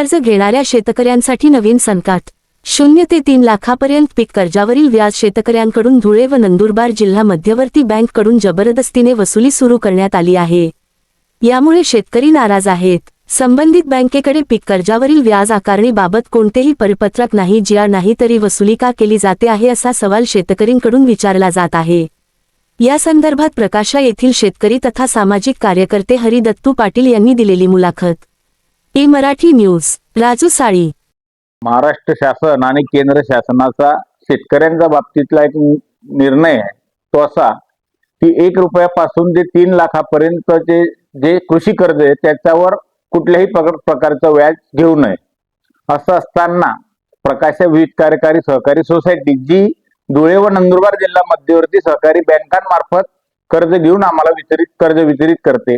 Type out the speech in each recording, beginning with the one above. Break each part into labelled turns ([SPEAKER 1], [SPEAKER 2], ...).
[SPEAKER 1] कर्ज घेणाऱ्या शेतकऱ्यांसाठी नवीन संकाट. शून्य ते तीन लाखापर्यंत पीक कर्जावरील व्याज शेतकऱ्यांकडून धुळे व नंदुरबार जिल्हा मध्यवर्ती बँककडून जबरदस्तीने वसुली सुरू करण्यात आली आहे. यामुळे शेतकरी नाराज आहेत. संबंधित बँकेकडे पीक कर्जावरील व्याज आकारणीबाबत कोणतेही परिपत्रक नाही जी नाही तरी वसुली का केली जाते आहे असा सवाल शेतकरींकडून विचारला जात आहे. या संदर्भात प्रकाशा येथील शेतकरी तथा सामाजिक कार्यकर्ते हरिदत्तू पाटील यांनी दिलेली मुलाखत. A Marathi news Raju Sali.
[SPEAKER 2] Maharashtra शासन आणि केंद्र शासनाचा शेतकऱ्यांच्या बाबतीतला एक निर्णय आहे. तो असा की एक रुपयापासून ते तीन लाखापर्यंतचे जे कृषी कर्ज आहे त्याच्यावर कुठल्याही प्रकारचं व्याज घेऊ नये. असं असताना प्रकाश विविध कार्यकारी सहकारी सोसायटी जी धुळे व नंदुरबार जिल्हा मध्यवर्ती सहकारी बँकांमार्फत कर्ज घेऊन आम्हाला वितरित कर्ज वितरित करते.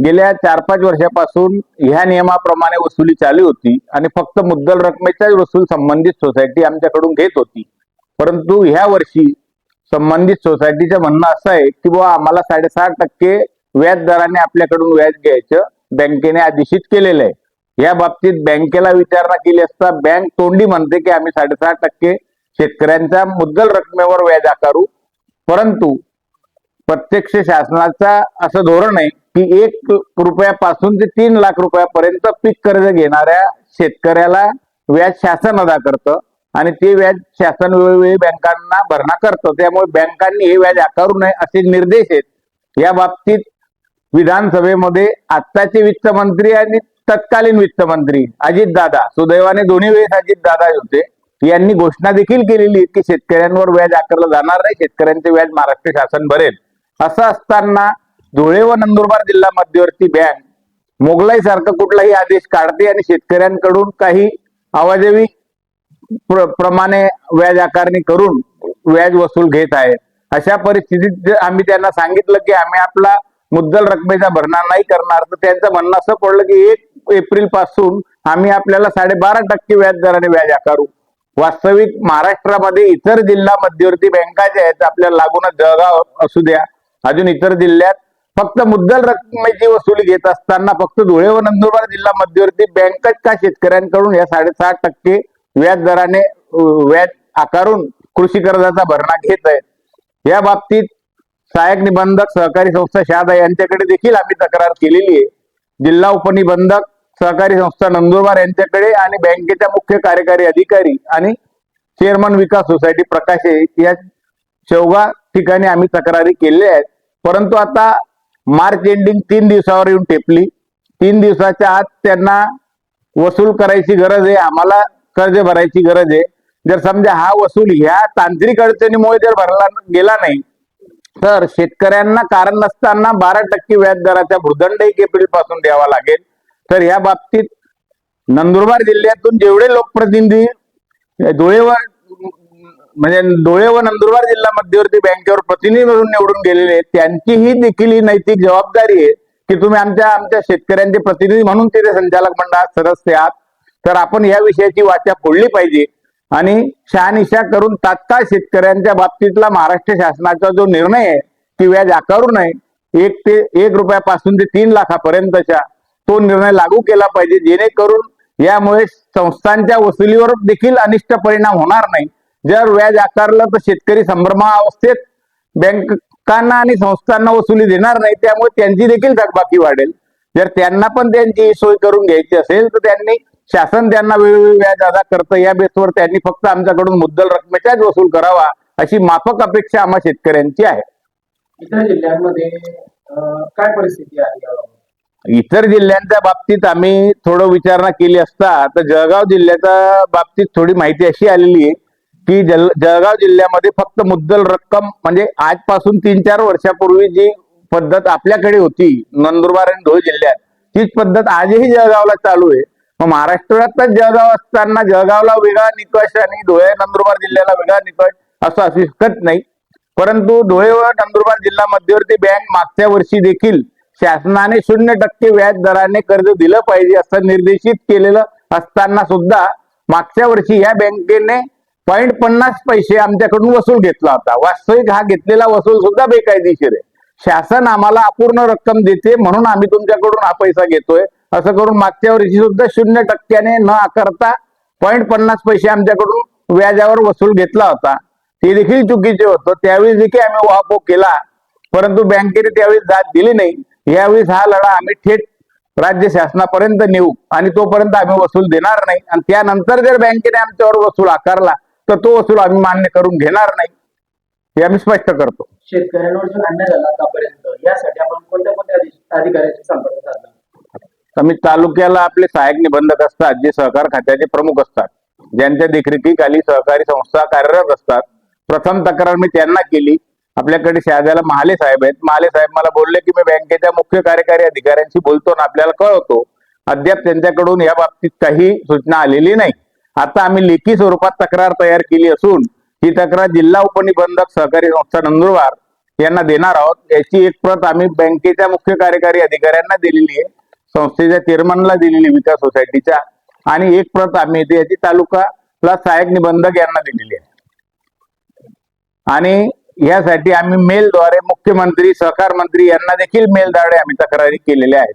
[SPEAKER 2] गेल्या चार पाच वर्षापासून ह्या नियमाप्रमाणे वसुली चालू होती आणि फक्त मुद्दल रकमेच्या वसूल संबंधित सोसायटी आमच्याकडून घेत होती. परंतु ह्या वर्षी संबंधित सोसायटीचं म्हणणं असं आहे की बुवा आम्हाला साडेसहा टक्के व्याज दराने आपल्याकडून व्याज घ्यायचं बँकेने आदेशित केलेलं आहे. या बाबतीत बँकेला विचारणा केली असता बँक तोंडी म्हणते की आम्ही साडेसहा टक्के शेतकऱ्यांच्या मुद्दल रकमेवर व्याज आकारू. परंतु प्रत्यक्ष शासनाचा असं धोरण आहे की एक रुपयापासून ते तीन लाख रुपयापर्यंत पीक कर्ज घेणाऱ्या शेतकऱ्याला व्याज शासन अदा करतं आणि ते व्याज शासन वेळोवेळी बँकांना भरणा करतं. त्यामुळे बँकांनी हे व्याज आकारू नये असे निर्देश आहेत. या बाबतीत विधानसभेमध्ये आत्ताचे वित्तमंत्री आणि तत्कालीन वित्तमंत्री अजितदादा सुदैवाने दोन्ही वेळेस अजितदादा होते यांनी घोषणा देखील केलेली की शेतकऱ्यांवर व्याज आकारलं जाणार नाही शेतकऱ्यांचे व्याज महाराष्ट्र शासन भरेल. असं असताना धुळे व नंदुरबार जिल्हा मध्यवर्ती बँक मोगलाई सारखा कुठलाही आदेश काढते आणि शेतकऱ्यांकडून काही आवाजवी प्र- प्रमाणे व्याज आकारणी करून व्याज वसूल घेत आहे. अशा परिस्थितीत आम्ही त्यांना सांगितलं की आम्ही आपला मुद्दल रकमेचा भरणा नाही करणार तर त्यांचं म्हणणं असं पडलं की एक एप्रिलपासून आम्ही आपल्याला साडेबारा टक्के व्याज दराने व्याज आकारू. वास्तविक महाराष्ट्रामध्ये इतर जिल्हा मध्यवर्ती बँका ज्या आहेत आपल्याला लागूनच जळगाव असू द्या अजून इतर जिल्ह्यात फक्त मुद्दल रकमेची वसुली घेत असताना फक्त धुळे व नंदुरबार जिल्हा मध्यवर्ती बँकच का शेतकऱ्यांकडून या साडेसहा टक्के व्याज दराने व्याज आकारून कृषी कर्जाचा भरणा घेत आहे या बाबतीत सहाय्यक निबंधक सहकारी संस्था शहादा यांच्याकडे देखील आम्ही तक्रार केलेली आहे. जिल्हा उपनिबंधक सहकारी संस्था नंदुरबार यांच्याकडे आणि बँकेच्या मुख्य कार्यकारी अधिकारी आणि चेअरमन विकास सोसायटी प्रकाश या शेवगा ठिकाणी आम्ही तक्रारी केलेल्या आहेत. परंतु आता मार्च एंडिंग तीन दिवसावर येऊन टेपली तीन दिवसाच्या आत त्यांना वसूल करायची गरज आहे. आम्हाला कर्ज भरायची गरज आहे. जर समजा हा वसूल ह्या तांत्रिक अडचणीमुळे जर भरला गेला नाही तर शेतकऱ्यांना कारण नसताना बारा टक्के व्याज दराचा भूदंडही एप्रिलपासून द्यावा लागेल. तर या बाबतीत नंदुरबार जिल्ह्यातून जेवढे लोकप्रतिनिधी धुळेवर म्हणजे धुळे व नंदुरबार जिल्हा मध्यवर्ती बँकेवर प्रतिनिधी म्हणून निवडून गेलेले त्यांची त्यांचीही देखील ही नैतिक जबाबदारी आहे की तुम्ही आमच्या आमच्या शेतकऱ्यांचे प्रतिनिधी म्हणून तिथे संचालक मंडळात सदस्य आहात. तर आपण या विषयाची वाचा फोडली पाहिजे. आणि शहानिशा करून तात्काळ शेतकऱ्यांच्या बाबतीतला महाराष्ट्र शासनाचा जो निर्णय आहे की व्याज आकारू नये. एक ते एक रुपयापासून ते तीन लाखापर्यंतच्या तो निर्णय लागू केला पाहिजे. जेणेकरून यामुळे संस्थांच्या वसुलीवर देखील अनिष्ट परिणाम होणार नाही. जर व्याज आकारलं तर शेतकरी संभ्रमा अवस्थेत बँकांना आणि संस्थांना वसुली देणार नाही त्यामुळे त्यांची देखील थकबाकी वाढेल. जर त्यांना पण त्यांची सोय करून घ्यायची असेल तर त्यांनी शासन त्यांना वेळोवेळी व्याज अदा करतं. या बेसवर त्यांनी फक्त आमच्याकडून मुद्दल रकमेचाच वसूल करावा अशी माफक अपेक्षा आम्हा शेतकऱ्यांची आहे.
[SPEAKER 3] इतर जिल्ह्यांमध्ये काय परिस्थिती आहे
[SPEAKER 2] इतर जिल्ह्यांच्या बाबतीत आम्ही थोडं विचारणा केली असता तर जळगाव जिल्ह्याच्या बाबतीत थोडी माहिती अशी आलेली आहे. की जल जळगाव जिल्ह्यामध्ये फक्त मुद्दल रक्कम म्हणजे आजपासून तीन चार वर्षापूर्वी जी पद्धत आपल्याकडे होती नंदुरबार आणि धुळे जिल्ह्यात तीच पद्धत आजही जळगावला चालू आहे. मग महाराष्ट्रातच जळगाव असताना जळगावला वेगळा निकष आणि धुळे नंदुरबार जिल्ह्याला वेगळा निकष असं असू शकत नाही. परंतु धुळे व नंदुरबार जिल्हा मध्यवर्ती बँक मागच्या वर्षी देखील शासनाने शून्य टक्के व्याज दराने कर्ज दिलं पाहिजे असं निर्देशित केलेलं असताना सुद्धा मागच्या वर्षी या बँकेने पॉईंट पन्नास पैसे आमच्याकडून वसूल घेतला होता. वास्तविक हा घेतलेला वसूल सुद्धा बेकायदेशीर आहे. शासन आम्हाला अपूर्ण रक्कम देते म्हणून आम्ही तुमच्याकडून हा पैसा घेतोय. असं करून मागच्या वर्षी सुद्धा शून्य टक्क्याने न आकारता पॉईंट पन्नास पैसे आमच्याकडून व्याजावर वसूल घेतला होता. ते देखील चुकीचे होतं. त्यावेळी देखील आम्ही वाहपोह केला. परंतु बँकेने त्यावेळी जात दिली नाही. यावेळी हा लढा आम्ही थेट राज्य शासनापर्यंत नेऊ आणि तोपर्यंत आम्ही वसूल देणार नाही. आणि त्यानंतर जर बँकेने आमच्यावर वसूल आकारला तर तो वसूल आम्ही मान्य करून घेणार नाही हे आम्ही स्पष्ट करतो.
[SPEAKER 3] शेतकऱ्यांवर जो अन्याय झाला आतापर्यंत यासाठी आपण कोणत्या कोणत्या अधि- अधिकाऱ्यांशी संपर्क साधला?
[SPEAKER 2] आम्ही तालुक्याला आपले सहाय्यक निबंधक असतात जे सहकार खात्याचे प्रमुख असतात. ज्यांच्या देखरेखीखाली सहकारी संस्था कार्यरत असतात. प्रथम तक्रार मी त्यांना केली. आपल्याकडे शहाद्याला महाले साहेब आहेत. महाले साहेब मला बोलले की मी बँकेच्या मुख्य कार्यकारी अधिकाऱ्यांशी बोलतो आणि आपल्याला कळवतो. अद्याप त्यांच्याकडून या बाबतीत काही सूचना आलेली नाही. आता आम्ही लेखी स्वरूपात तक्रार तयार केली असून ही तक्रार जिल्हा उपनिबंधक सहकारी संस्था नंदुरबार यांना देणार आहोत. याची एक प्रत आम्ही बँकेच्या मुख्य कार्यकारी अधिकाऱ्यांना दिलेली आहे संस्थेच्या चेअरमनला दिलेली विकास सोसायटीच्या. आणि एक प्रत आम्ही इथे याची तालुकाला सहाय्यक निबंधक यांना दिलेली आहे. आणि यासाठी आम्ही मेलद्वारे मुख्यमंत्री सहकार मंत्री यांना देखील मेलद्वारे आम्ही तक्रारी केलेल्या आहेत.